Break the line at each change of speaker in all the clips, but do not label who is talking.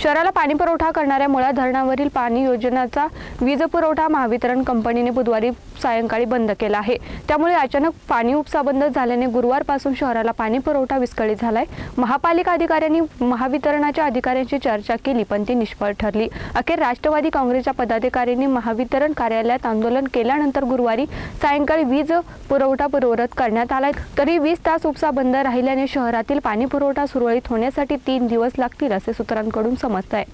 शहराला पाणी पुरवठा करणाऱ्या मुळा धरणावरील पाणी योजनाचा वीज पुरवठा महावितरण कंपनीने बुधवारी सायंकाळी बंद केला आहे. त्यामुळे अचानक पाणी उपसा बंद झाल्याने गुरुवारपासून शहराला पाणी पुरवठा विस्कळीत झालाय. महापालिका अधिकाऱ्यांनी महावितरणाच्या अधिकाऱ्यांशी चर्चा केली पण ती निष्फळ ठरली. अखेर राष्ट्रवादी काँग्रेसच्या पदाधिकाऱ्यांनी महावितरण कार्यालयात आंदोलन केल्यानंतर गुरुवारी सायंकाळी वीज पुरवठा पूर्ववत करण्यात आलाय. तरी वीस तास उपसा बंद राहिल्याने शहरातील पाणी पुरवठा सुरळीत होण्यासाठी तीन दिवस लागतील असे सूत्रांकडून समजत आहे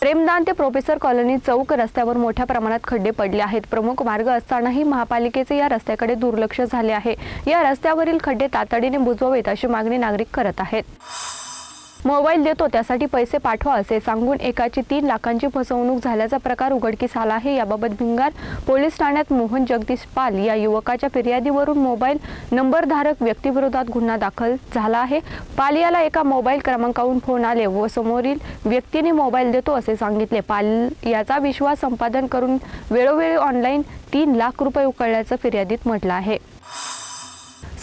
प्रेमदान ते प्रोफेसर कॉलनी चौक रस्त्यावर मोठ्या प्रमाणात खड्डे पडले आहेत. प्रमुख मार्ग असतानाही महापालिकेचे या रस्त्याकडे दुर्लक्ष झाले आहे. या रस्त्यावरील खड्डे तातडीने बुजवावेत अशी मागणी नागरिक करत आहेत. मोबाईल देतो त्यासाठी पैसे पाठवा असे सांगून एकाची तीन लाखांची फसवणूक झाल्याचा प्रकार उघडकीस आला आहे. याबाबत भिंगार पोलीस ठाण्यात मोहन जगदीश पाल या युवकाच्या फिर्यादीवरून मोबाईल नंबरधारक व्यक्तीविरोधात गुन्हा दाखल झाला आहे. पाल याला एका मोबाईल क्रमांकावरून फोन आले व समोरील व्यक्तीने मोबाईल देतो असे सांगितले. पाल याचा विश्वास संपादन करून वेळोवेळी ऑनलाईन तीन लाख रुपये उकळल्याचं फिर्यादीत म्हटलं आहे.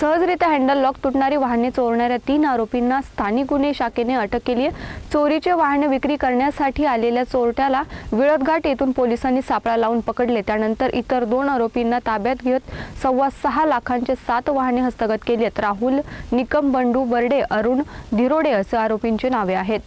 सहजरित्या हँडल लॉक तुटणारी वाहने चोरणाऱ्या तीन आरोपींना स्थानिक गुन्हे शाखेने अटक केली आहे. चोरीचे वाहने विक्री करण्यासाठी आलेल्या चोरट्याला विळदघाट येथून पोलिसांनी सापळा लावून पकडले. त्यानंतर इतर दोन आरोपींना ताब्यात घेत सव्वा सहा लाखांचे सात वाहने हस्तगत केली आहेत. राहुल निकम बंडू बर्डे अरुण धिरोडे असे आरोपींची नावे आहेत.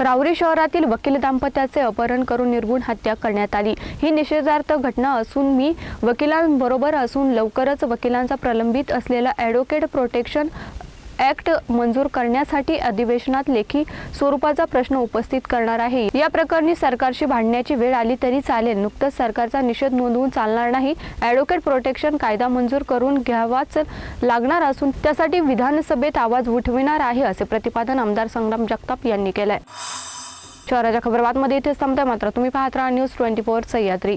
राहुरी शहरातील वकील दाम्पत्याचे अपहरण करून निर्गुण हत्या करण्यात आली. ही निषेधार्थ घटना असून मी वकिलांबरोबर असून लवकरच वकिलांचा प्रलंबित असलेला ॲडव्होकेट प्रोटेक्शन ऍक्ट मंजूर करण्यासाठी अधिवेशनात लेखी स्वरूपाचा प्रश्न उपस्थित करणार आहे. या प्रकरणी सरकारशी भांडण्याची वेळ आली तरी चालेल. नुकतंच सरकारचा निषेध नोंदवून चालणार नाही. ॲडव्होकेट प्रोटेक्शन कायदा मंजूर करून घ्यावाच लागणार असून त्यासाठी विधानसभेत आवाज उठविणार आहे असे प्रतिपादन आमदार संग्राम जगताप यांनी केलंय. शहराच्या खबरबातमध्ये इथेच थांबतंय. मात्र तुम्ही पाहत राहा न्यूज ट्वेंटी फोर सह्याद्री.